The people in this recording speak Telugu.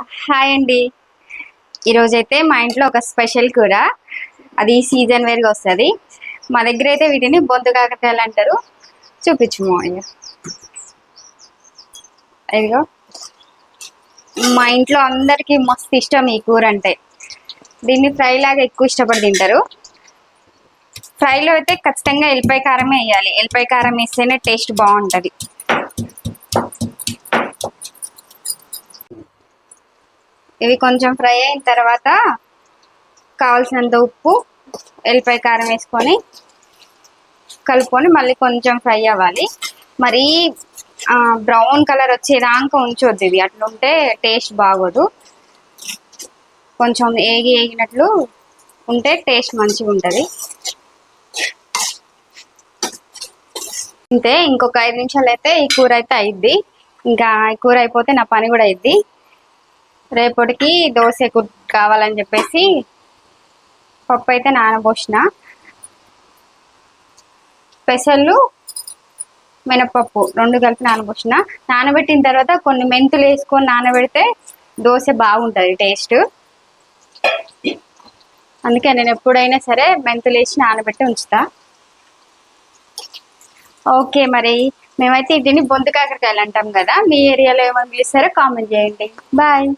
హాయ్ అండి. ఈరోజైతే మా ఇంట్లో ఒక స్పెషల్ కూర. అది సీజన్ వేర్గా వస్తుంది. మా దగ్గర అయితే వీటిని బొంతు కాకరకాయలు అంటారు. చూపించు అయ్యో. మా ఇంట్లో అందరికీ మస్తు ఇష్టం ఈ కూర అంటే. దీన్ని ఫ్రై లాగా ఎక్కువ ఇష్టపడి తింటారు. ఫ్రైలో అయితే ఖచ్చితంగా ఎల్లిపాయ కారమే వేయాలి. ఎల్లిపాయ కారం వేస్తేనే టేస్ట్ బాగుంటుంది. ఇవి కొంచెం ఫ్రై అయిన తర్వాత కావాల్సినంత ఉప్పు ఎల్లిపాయ కారం వేసుకొని కలుపుకొని మళ్ళీ కొంచెం ఫ్రై అవ్వాలి. మరీ బ్రౌన్ కలర్ వచ్చేదాకా ఉంచొద్దు ఇది అట్లుంటే ఉంటే టేస్ట్ బాగోదు. కొంచెం ఏగి ఏగినట్లు ఉంటే టేస్ట్ మంచిగా ఉంటుంది అంతే ఇంకొక ఐదు నిమిషాలు అయితే ఈ కూర అయితే అయిద్ది. ఇంకా ఈ కూర అయిపోతే నా పని కూడా అయిద్ది. రేపటికి దోశ కావాలని చెప్పేసి పప్పు అయితే నానబోసిన. పెసళ్ళు మినపప్పు రెండు కలిపి నానబోసిన. నానబెట్టిన తర్వాత కొన్ని మెంతులు వేసుకొని నానబెడితే దోశ బాగుంటుంది టేస్ట్. అందుకే నేను ఎప్పుడైనా సరే మెంతులు వేసి నానబెట్టి ఉంచుతా. ఓకే మరి మేమైతే దీన్ని బొందు కాకరకాయలు అంటాం కదా మీ ఏరియాలో ఏమని పిలుస్తారో కామెంట్ చేయండి. బాయ్.